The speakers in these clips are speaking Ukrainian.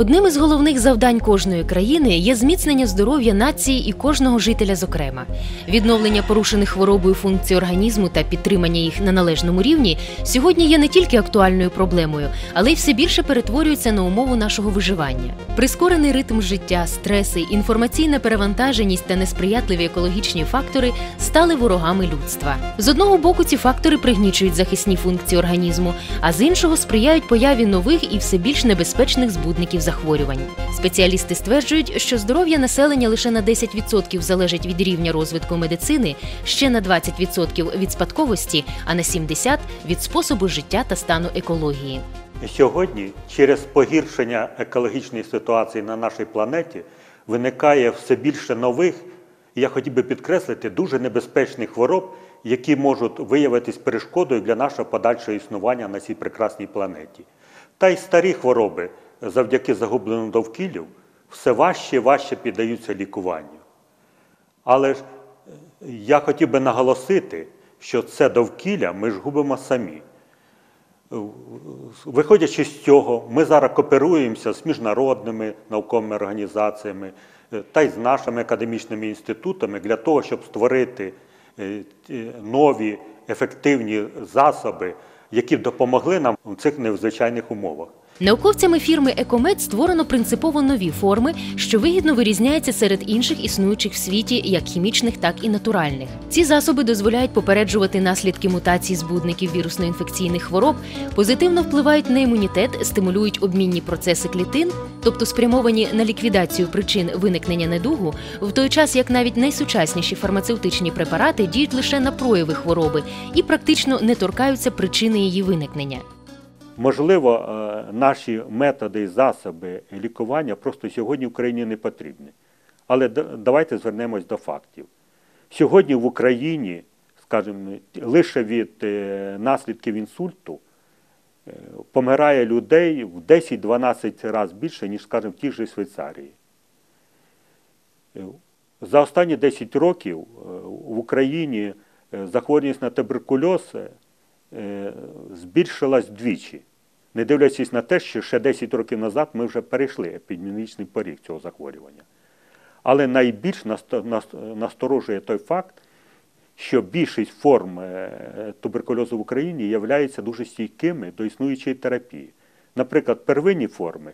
Одним із головних завдань кожної країни є зміцнення здоров'я нації і кожного жителя, зокрема, відновлення порушених хворобою функцій організму та підтримання їх на належному рівні сьогодні є не тільки актуальною проблемою, але й все більше перетворюється на умову нашого виживання. Прискорений ритм життя, стреси, інформаційна перевантаженість та несприятливі екологічні фактори стали ворогами людства. З одного боку, ці фактори пригнічують захисні функції організму, а з іншого сприяють появі нових і все більш небезпечних збудників захворювань. Спеціалісти стверджують, що здоров'я населення лише на 10% залежить від рівня розвитку медицини, ще на 20% від спадковості, а на 70% від способу життя та стану екології. Сьогодні через погіршення екологічної ситуації на нашій планеті виникає все більше нових, я хотів би підкреслити, дуже небезпечних хвороб, які можуть виявитись перешкодою для нашого подальшого існування на цій прекрасній планеті. Та й старі хвороби завдяки загубленому довкіллю все важче і важче піддаються лікуванню. Але ж е, я хотів би наголосити, що це довкілля ми ж губимо самі. Виходячи з цього, ми зараз кооперуємося з міжнародними науковими організаціями е, та й з нашими академічними інститутами для того, щоб створити е, нові ефективні засоби, які допомогли нам у цих незвичайних умовах. Науковцями фірми Екомед створено принципово нові форми, що вигідно вирізняються серед інших існуючих в світі, як хімічних, так і натуральних. Ці засоби дозволяють попереджувати наслідки мутацій збудників вірусно-інфекційних хвороб, позитивно впливають на імунітет, стимулюють обмінні процеси клітин, тобто спрямовані на ліквідацію причин виникнення недугу, в той час як навіть найсучасніші фармацевтичні препарати діють лише на прояви хвороби і практично не торкаються причини її виникнення. Можливо, е, наші методи і засоби лікування просто сьогодні в Україні не потрібні. Але давайте звернемось до фактів. Сьогодні в Україні, скажімо, лише від е, наслідків інсульту е, помирає людей в 10-12 разів більше, ніж, скажімо, в тій же Швейцарії. За останні 10 років в Україні захворюваність на туберкульоз збільшилась вдвічі не дивлячись на те, що ще 10 років назад ми вже перейшли епідеміологічний поріг цього захворювання. Але найбільш насторожує той факт, що більшість форм е, туберкульозу в Україні являються дуже стійкими до існуючої терапії. Наприклад, первинні форми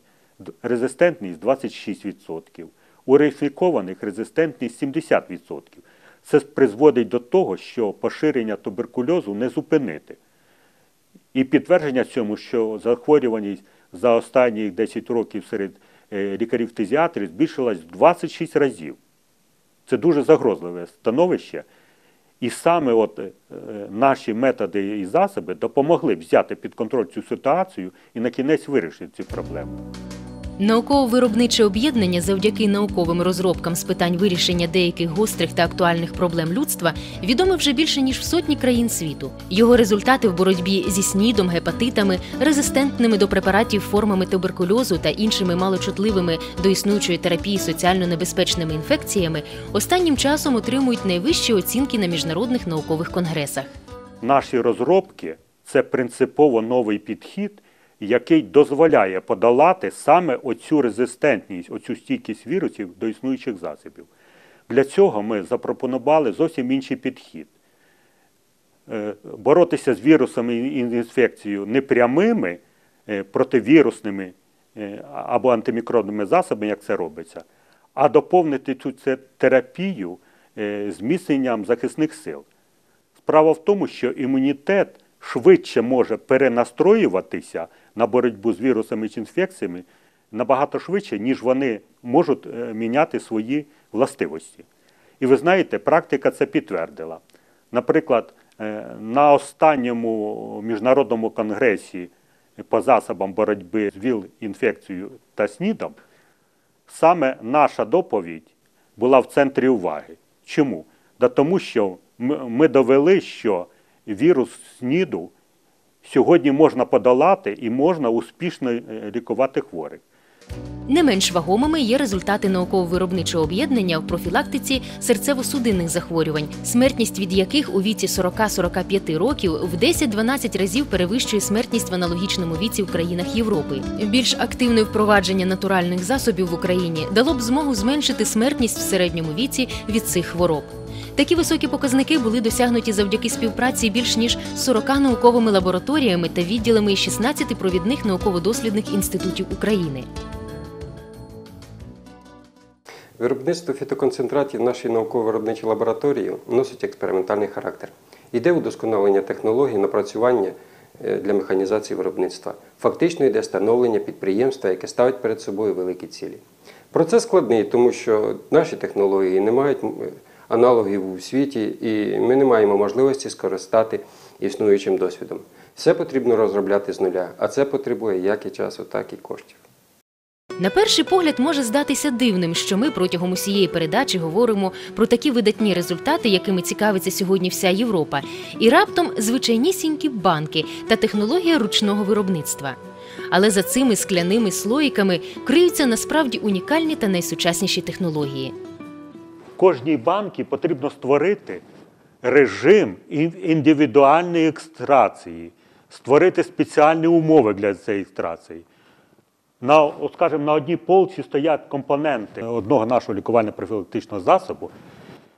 резистентність 26%, у рейфікованих резистентність 70%. Це призводить до того, що поширення туберкульозу не зупинити. І підтвердження цьому, що захворюваність за останні 10 років серед е, лікарів-фтизіатрів збільшилась в 26 разів. Це дуже загрозливе становище. І саме от е, наші методи і засоби допомогли взяти під контроль цю ситуацію і на кінець вирішити цю проблему. Науково-виробниче об'єднання завдяки науковим розробкам з питань вирішення деяких гострих та актуальних проблем людства відоме вже більше ніж в сотні країн світу. Його результати в боротьбі зі снідом, гепатитами, резистентними до препаратів формами туберкульозу та іншими малочутливими до існуючої терапії соціально небезпечними інфекціями останнім часом отримують найвищі оцінки на міжнародних наукових конгресах. Наші розробки це принципово новий підхід який дозволяє подолати саме оцю резистентність, оцю стійкість вірусів до існуючих засобів. Для цього ми запропонували зовсім інший підхід. Е, боротися з вірусами і інфекцією не прямими е, противірусними е, або антимікробними засобами, як це робиться, а доповнити цю терапію зміцненням захисних сил. Справа в тому, що імунітет швидше може перенастроюватися на боротьбу з вірусами чи інфекціями набагато швидше, ніж вони можуть е, міняти свої властивості. І ви знаєте, практика це підтвердила. Наприклад, е, на останньому міжнародному конгресі по засобам боротьби з ВІЛ-інфекцією та СНІДом саме наша доповідь була в центрі уваги. Чому? Да тому що ми довели, що вірус СНІДу сьогодні можна подолати і можна успішно е, лікувати хворих. Не менш вагомими є результати науково-виробничого об'єднання в профілактиці серцево-судинних захворювань, смертність від яких у віці 40-45 років в 10-12 разів перевищує смертність в аналогічному віці в країнах Європи. Більш активне впровадження натуральних засобів в Україні дало б змогу зменшити смертність в середньому віці від цих хвороб. Такі високі показники були досягнуті завдяки співпраці більш ніж 40 науковими лабораторіями та відділами 16 провідних науково-дослідних інститутів України. Виробництво фітоконцентратів нашій науково-виробничій лабораторії носить експериментальний характер. Йде удосконалення технологій напрацювання е, для механізації виробництва. Фактично йде становлення підприємства, яке ставить перед собою великі цілі. Процес складний, тому що наші технології не мають м, аналогів у світі, і ми не маємо можливості скористати існуючим досвідом. Все потрібно розробляти з нуля, а це потребує як і часу, так і коштів. На перший погляд може здатися дивним, що ми протягом усієї передачі говоримо про такі видатні результати, якими цікавиться сьогодні вся Європа, і раптом звичайнісінькі банки та технологія ручного виробництва. Але за цими скляними слоїками криються насправді унікальні та найсучасніші технології. Кожній банці потрібно створити режим індивідуальної екстрації, створити спеціальні умови для цієї екстрації. На, от, скажімо, на одній полці стоять компоненти одного нашого лікувально-профілактичного засобу,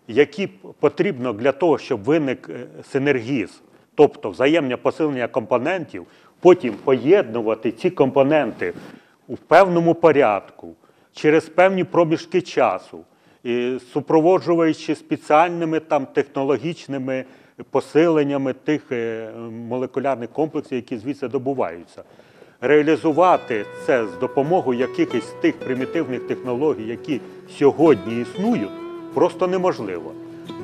які потрібно для того, щоб виник е, синергіз, тобто взаємне посилення компонентів, потім поєднувати ці компоненти у певному порядку, через певні проміжки часу, супроводжуючи спеціальними там технологічними посиленнями тих е, молекулярних комплексів, які звідси добуваються. Реалізувати це з допомогою якихось тих примітивних технологій, які сьогодні існують, просто неможливо.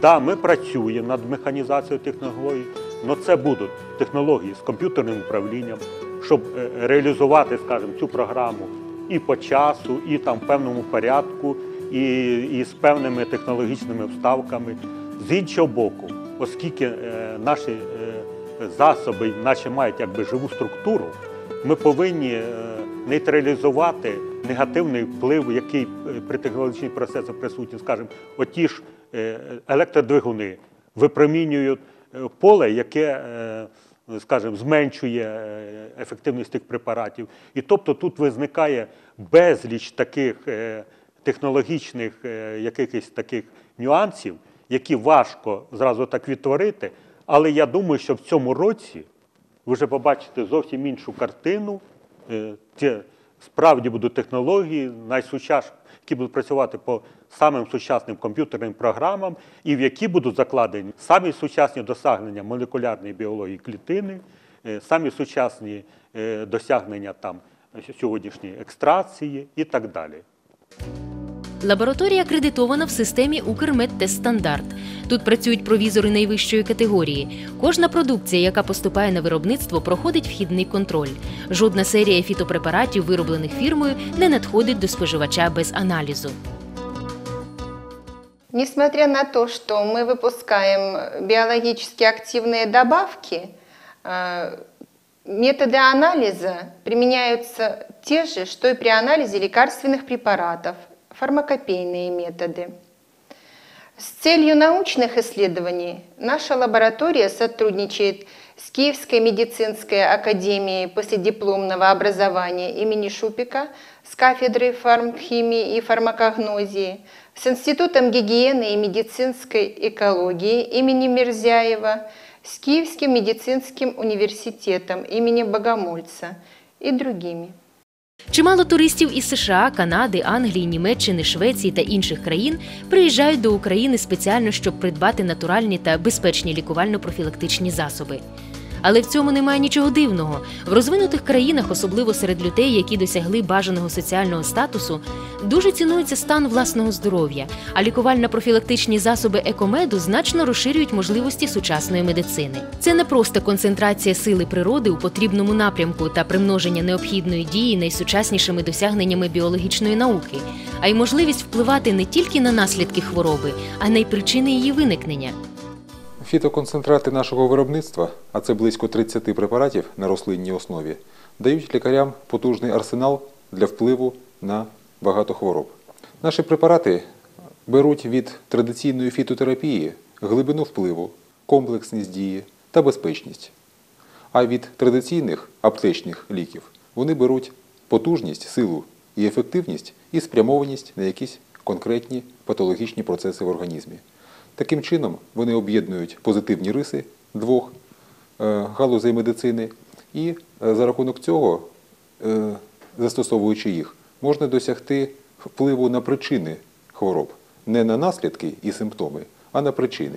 Да, ми працюємо над механізацією технологій, але це будуть технології з комп'ютерним управлінням, щоб е, реалізувати, скажімо, цю програму і по часу, і там в певному порядку, і, і з певними технологічними вставками. З іншого боку, оскільки е, наші е, засоби наші мають якби живу структуру, ми повинні е, нейтралізувати негативний вплив, який при технологічних процесах присутній, скажімо, оті ж електродвигуни випромінюють поле, яке, скажімо, зменшує ефективність тих препаратів. І тобто тут виникає безліч таких технологічних е, якихось таких нюансів, які важко зразу так відтворити. Але я думаю, що в цьому році ви вже побачите зовсім іншу картину. Е, Це справді будуть технології, найсучаш, які будуть працювати по самим сучасним комп'ютерним програмам, і в які будуть закладені самі сучасні досягнення молекулярної біології клітини, е, самі сучасні е, досягнення там сьогоднішньої екстракції і так далі. Лабораторія акредитована в системі Укрмедтестстандарт. Тут працюють провізори найвищої категорії. Кожна продукція, яка поступає на виробництво, проходить вхідний контроль. Жодна серія фітопрепаратів, вироблених фірмою, не надходить до споживача без аналізу. Несмотря на то, что мы выпускаем биологически активные добавки, э, методы анализа применяются те же, что и при анализе лекарственных препаратов, фармакопейные методы. С целью научных исследований наша лаборатория сотрудничает с Киевской медицинской академией последипломного образования имени Шупика с кафедрой фармхимии и фармакогнозии, с Институтом гигиены и медицинской экологии имени Мерзяева, с Киевским медицинским университетом имени Богомольца и другими. Чимало туристів із США, Канади, Англії, Німеччини, Швеції та інших країн приїжджають до України спеціально, щоб придбати натуральні та безпечні лікувально-профілактичні засоби. Але в цьому немає нічого дивного. В розвинутих країнах, особливо серед людей, які досягли бажаного соціального статусу, дуже цінується стан власного здоров'я, а лікувально-профілактичні засоби екомеду значно розширюють можливості сучасної медицини. Це не просто концентрація сили природи у потрібному напрямку та примноження необхідної дії найсучаснішими досягненнями біологічної науки, а й можливість впливати не тільки на наслідки хвороби, а й на причини її виникнення. Фітоконцентрати нашого виробництва, а це близько 30 препаратів на рослинній основі, дають лікарям потужний арсенал для впливу на багато хвороб. Наші препарати беруть від традиційної фітотерапії глибину впливу, комплексність дії та безпечність. А від традиційних аптечних ліків вони беруть потужність, силу і ефективність і спрямованість на якісь конкретні патологічні процеси в організмі. Таким чином вони об'єднують позитивні риси двох е, галузей медицини, і е, за рахунок цього, е, застосовуючи їх, можна досягти впливу на причини хвороб, не на наслідки і симптоми, а на причини.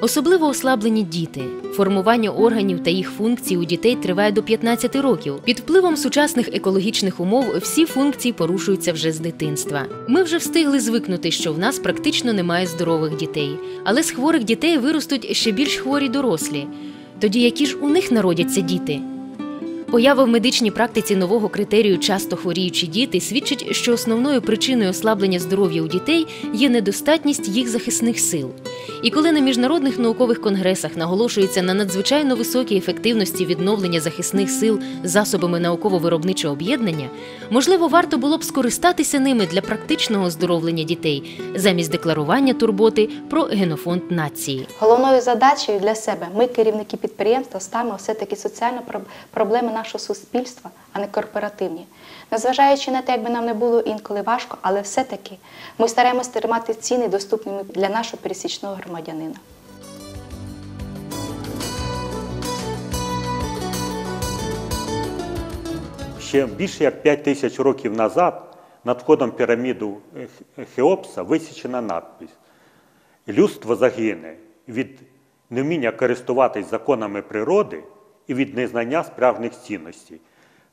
Особливо ослаблені діти. Формування органів та їх функцій у дітей триває до 15 років. Під впливом сучасних екологічних умов всі функції порушуються вже з дитинства. Ми вже встигли звикнути, що в нас практично немає здорових дітей, але з хворих дітей виростуть ще більш хворі дорослі. Тоді які ж у них народяться діти? Поява в медичній практиці нового критерію часто хворіючі діти свідчить, що основною причиною ослаблення здоров'я у дітей є недостатність їх захисних сил. І коли на міжнародних наукових конгресах наголошується на надзвичайно високій ефективності відновлення захисних сил засобами науково-виробничого об'єднання, можливо, варто було б скористатися ними для практичного оздоровлення дітей замість декларування турботи про генофонд нації. Головною задачею для себе ми, керівники підприємства, ставимо все-таки соціальні проб- проблеми нашого суспільства, а не корпоративні. Незважаючи на те, якби нам не було інколи важко, але все-таки ми стараємося тримати ціни доступними для нашого пересічного громадянина. Ще більше як 5 тисяч років назад над входом піраміду Хеопса висічена надпись Людство загине від невміння користуватись законами природи і від незнання справжніх цінностей.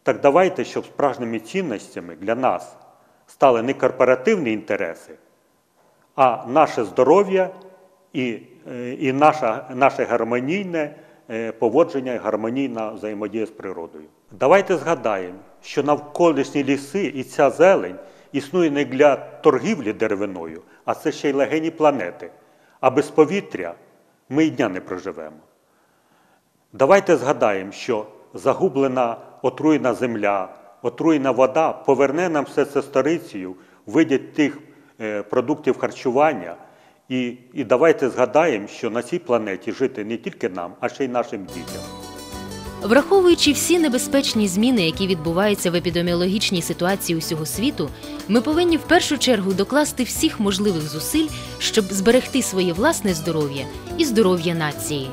Так давайте, щоб справжніми цінностями для нас стали не корпоративні інтереси, а наше здоров'я і, е, і наша, наше гармонійне е, поводження, і гармонійна взаємодія з природою. Давайте згадаємо, що навколишні ліси і ця зелень існує не для торгівлі деревиною, а це ще й легені планети. А без повітря ми й дня не проживемо. Давайте згадаємо, що загублена отруєна земля, отруєна вода поверне нам все це сторицею в виді тих е, продуктів харчування. І, і давайте згадаємо, що на цій планеті жити не тільки нам, а ще й нашим дітям. Враховуючи всі небезпечні зміни, які відбуваються в епідеміологічній ситуації усього світу, ми повинні в першу чергу докласти всіх можливих зусиль, щоб зберегти своє власне здоров'я і здоров'я нації.